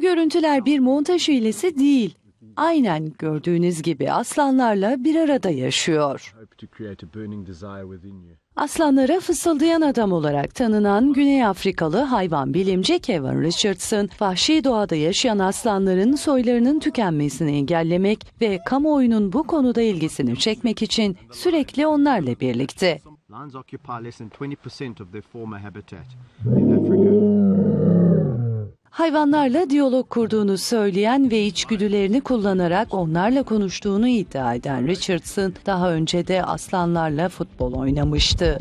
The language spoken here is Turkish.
görüntüler bir montaj hilesi değil. Aynen gördüğünüz gibi aslanlarla bir arada yaşıyor. Aslanlara fısıldayan adam olarak tanınan Güney Afrikalı hayvan bilimci Kevin Richardson, vahşi doğada yaşayan aslanların soylarının tükenmesini engellemek ve kamuoyunun bu konuda ilgisini çekmek için sürekli onlarla birlikte. Lions occupy less than 20% of their former habitat in Africa. Hayvanlarla diyalog kurduğunu söyleyen ve içgüdülerini kullanarak onlarla konuştuğunu iddia eden Richardson, daha önce de aslanlarla futbol oynamıştı.